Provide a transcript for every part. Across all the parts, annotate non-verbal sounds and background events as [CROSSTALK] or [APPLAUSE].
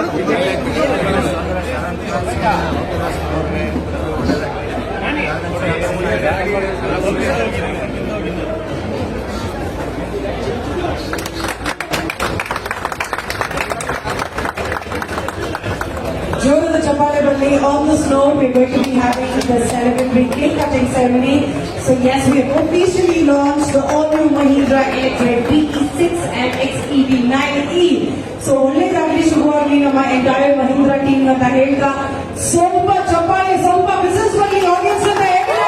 During the Chapalapalli, on the snow, we're going to be having the celebratory cake cutting ceremony. So yes, we have officially launched the all-new Mahindra Electric BE6 and morning of my entire Mahindra team at the Helga. Sompa Chapali, Sompa Business for the audience at the Helga.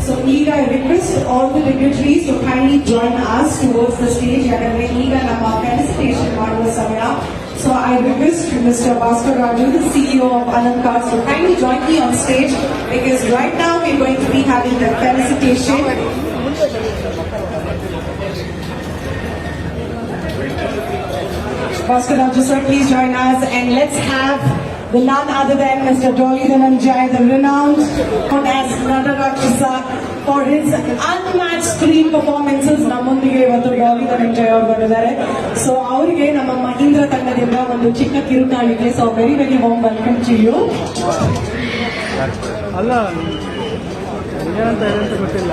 So need I request all the dignitaries to kindly join us towards the stage and we need an to So I request Mr. Bhaskar Raju, the CEO of Anand Cars, to kindly join me on stage because right now we're going to be having the felicitation. Bhaskar Raju sir, please join us and let's have the none other than Mr. Dolly Dhananjay, the renowned known as Nadarakshasa for his unmatched screen performances ನಮ್ಮೊಂದಿಗೆ ಇವತ್ತು ಡಾಲಿ ಧನಂಜಯ್ ಅವರು ಬಂದಿದ್ದಾರೆ. So ಅವರಿಗೆ ನಮ್ಮ ಮಹೀಂದ್ರ ತಂಡದಿಂದ ಒಂದು ಚಿಕ್ಕ ಕಿರುಕಾಣಿಕೆ so very very warm welcome to you ಅಲ್ಲ ಏನಂತ ಗೊತ್ತಿಲ್ಲ.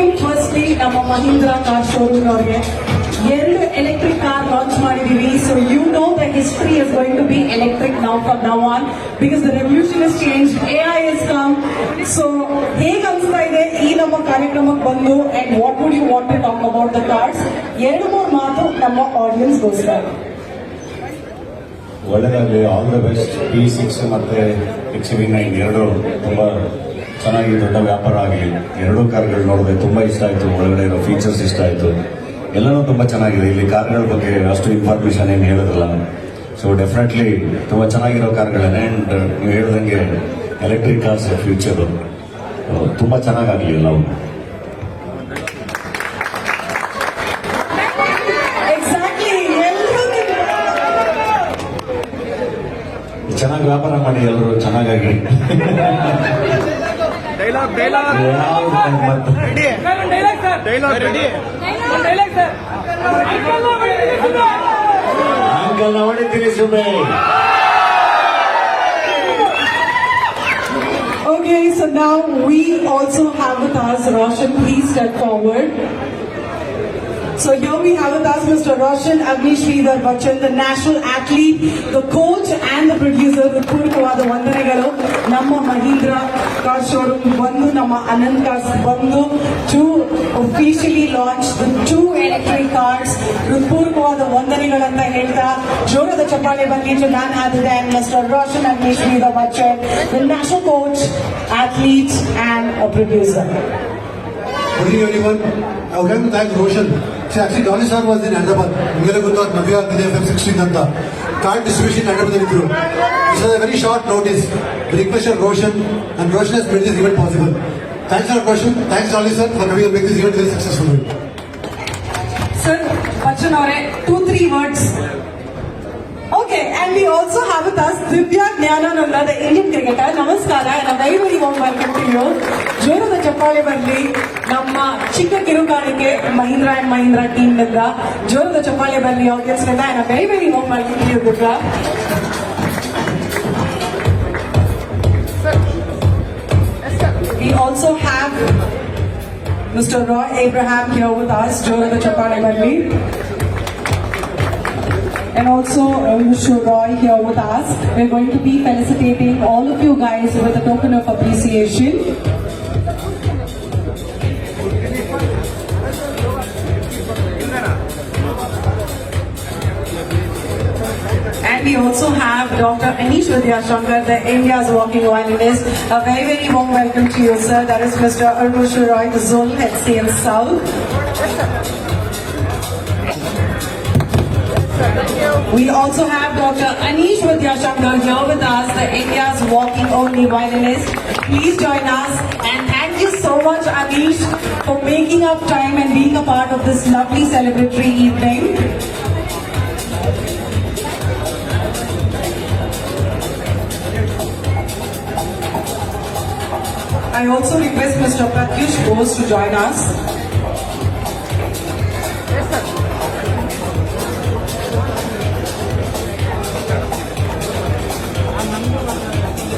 firstly ನಮ್ಮ ಮಹೀಂದ್ರ ಕಾರ್ ಶೋರೂಮ್ ಅವರಿಗೆ ಎರಡು ಎಲೆಕ್ಟ್ರಿಕ್ ಕಾರ್ ಲಾಂಚ್ ಮಾಡಿದೀವಿ. So you know the history is going to be electric now from now on because the revolution is change a I come so ಹೇಗೆ ಅನ್ಸ್ತಾ ಇದೆ? ಈ ನಮ್ಮ ಕಾರ್ಯಕ್ರಮಕ್ಕೆ ಬಂದು and what would you want to talk about the cards ಎರಡು ಮೂರು ಮಾತು ನಮ್ಮ ಆಡಿಯನ್ಸ್ಗೋಸ್ಕರ ಒಳ್ಳೆಯದಾಗಲಿ all the best P six ಮತ್ತೆ ಎಕ್ಸ್ ಬಿ ನೈನ್ ಎರಡು ತುಂಬ ಚೆನ್ನಾಗಿ ದೊಡ್ಡ ವ್ಯಾಪಾರ ಆಗಲಿ ಎರಡೂ ಕಾರ್ಗಳು ನೋಡಿದ್ರೆ ತುಂಬ ಇಷ್ಟ ಆಯಿತು. ಒಳಗಡೆ ಇರೋ ಫೀಚರ್ಸ್ ಇಷ್ಟ ಆಯಿತು. ಎಲ್ಲನೂ ತುಂಬ ಚೆನ್ನಾಗಿದೆ. ಇಲ್ಲಿ ಕಾರ್ಗಳ ಬಗ್ಗೆ ಅಷ್ಟು ಇನ್ಫಾರ್ಮೇಷನ್ ಏನು ಹೇಳೋದಿಲ್ಲ ಸೊ ಡೆಫಿನೆಟ್ಲಿ ತುಂಬ ಚೆನ್ನಾಗಿರೋ ಕಾರ್ಗಳೇನೆ. ಆ್ಯಂಡ್ ನೀವು ಹೇಳ್ದಂಗೆ ಎಲೆಕ್ಟ್ರಿಕ್ ಕಾರ್ಸ್ ಫ್ಯೂಚರು ತುಂಬ ಚೆನ್ನಾಗಾಗಲಿ ನಾವು ಚೆನ್ನಾಗಿ ವ್ಯಾಪಾರ ಮಾಡಿ ಎಲ್ಲರೂ ಚೆನ್ನಾಗಾಗಿ. [LAUGHS] ಅಂಕಲ್ ಹೊಡಿತೀನಿ ಸುಮ್ಮನೆ Okay, so now we also have with us Roshan. Please step forward. So here we have with us Mr. Roshan Agnish Sridhar Bachchan, the national athlete, the coach and the producer. ಪೂರ್ವಕವಾದ ವಂದನೆಗಳು ನಮ್ಮ Mahindra car showroom ಬಂದು ನಮ್ಮ Ananth cars ಬಂದು to officially launch the two electric cars ಹೃತ್ಪೂರ್ವಕವಾದ ವಂದನೆಗಳಂತ ಹೇಳ್ತಾ ಜೋರದ ಚಪ್ಪಾಳೆ ಬಂದಿದ್ದು ನಾನು ಆದ್ರೆ mister Roshan Agnish Sridhar Bachchan, the national coach, athlete and a producer. Good evening, everyone. I would like to thank Roshan. See, actually, Dolly sir was in Hyderabad. ನಿಮಗೆಲ್ಲ ಗೊತ್ತಾಗ ನವ್ಯ ಆಗಿದೆ F M sixteen ಅಂತ card distribution Hyderabad ಇದ್ರು it's a very short notice request Roshan and Roshan has made this event possible. Thanks a lot, Roshan. Thanks, Dolly sir, for coming and make this event very successful. Sir, Bachchan Aure, two, three words. Okay, and we also have with us Divya Jnanananda, the Indian cricketer. Namaskara and a very very warm welcome to you. ಜೋರದ ಚಪ್ಪಾಳೆ ಬರಲಿ ನಮ್ಮ ಚಿಕ್ಕ ಕಿರುಕಾಣಿಕೆ Mahindra and Mahindra team ನಿಂದ ಜೋರದ ಚಪ್ಪಾಳೆ ಬರಲಿ audience ನಿಂದ and a very very warm welcome to you, Divya. We also have Mr. Roy Abraham here with us, Jordan Chapale Barli. and also uh, Mr. Roy uh, here with us. We're going to be felicitating all of you guys with a token of appreciation. And we also have Dr. Anish Vidyashankar, the India's walking violinist. A very, very warm welcome to you, sir. That is Mr. Arun Roy, the Zone Head CM South. We also have Dr. Anish Vidyashankar here with us, the India's walking only violinist. Please join us and thank you so much Anish for making up time and being a part of this lovely celebratory evening. I also request Mr. Pratyush Bose to join us.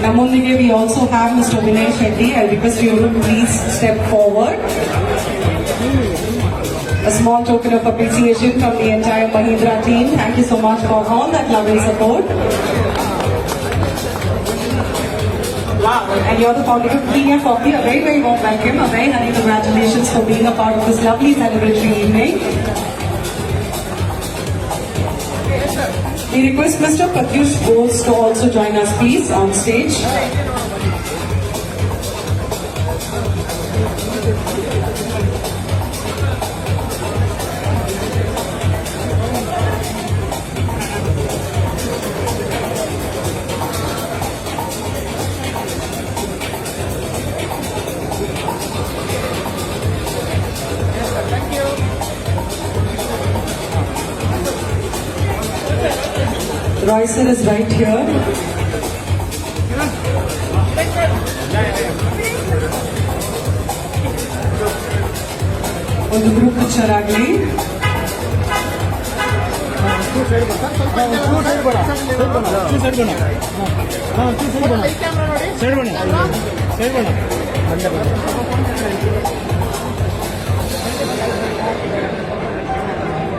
Namundige, we also have Mr. Vinay Shetty. I request you to please step forward. A small token of appreciation from the entire Mahindra team. Thank you so much for all that lovely support. Wow, and you're the founder of Kenya Coffee. A very, very warm welcome. A very happy congratulations for being a part of this lovely celebratory evening. We request Mr. Pratyush Bose to also join us, please, on stage. Roy sir is right here. ಒಂದು group picture ಆಗಲಿ side ಬಣ್ಣ ಹಾ side ಬಣ್ಣ side ಬಣ್ಣ side ಬಣ್ಣ